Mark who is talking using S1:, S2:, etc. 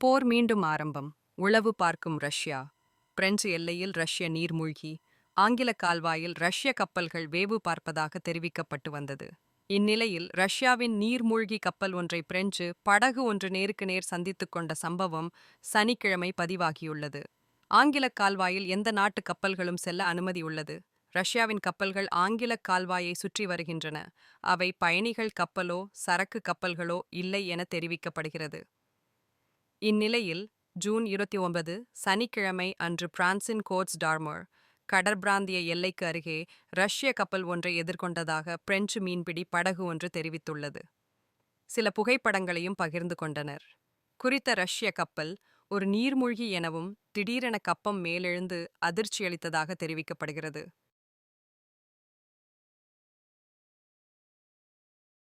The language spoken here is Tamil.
S1: போர் மீண்டும் ஆரம்பம். உளவு பார்க்கும் ரஷ்யா. பிரெஞ்சு எல்லையில் ரஷ்ய நீர்மூழ்கி ஆங்கில கால்வாயில் ரஷ்ய கப்பல்கள் வேவு பார்ப்பதாக தெரிவிக்கப்பட்டு வந்தது. இந்நிலையில் ரஷ்யாவின் நீர்மூழ்கி கப்பல் ஒன்றை பிரெஞ்சு படகு ஒன்று நேருக்கு நேர் சந்தித்துக் கொண்ட சம்பவம் சனிக்கிழமை பதிவாகியுள்ளது. ஆங்கில கால்வாயில் எந்த நாட்டு கப்பல்களும் செல்ல அனுமதி உள்ளது. ரஷ்யாவின் கப்பல்கள் ஆங்கில கால்வாயை சுற்றி வருகின்றன. அவை பயணிகள் கப்பலோ சரக்கு கப்பல்களோ இல்லை என தெரிவிக்கப்படுகிறது. இந்நிலையில் ஜூன் இருபத்தி ஒன்பது சனிக்கிழமை அன்று பிரான்சின் கோட்ஸ் டார்மர் கடற்பிராந்திய எல்லைக்கு அருகே ரஷ்ய கப்பல் ஒன்றை எதிர்கொண்டதாக பிரெஞ்சு மீன்பிடி படகு ஒன்று தெரிவித்துள்ளது. சில புகைப்படங்களையும் பகிர்ந்து கொண்டனர். குறித்த ரஷ்ய கப்பல் ஒரு நீர்மூழ்கி எனவும் திடீரென கப்பம் மேலெழுந்து அதிர்ச்சியளித்ததாக தெரிவிக்கப்படுகிறது.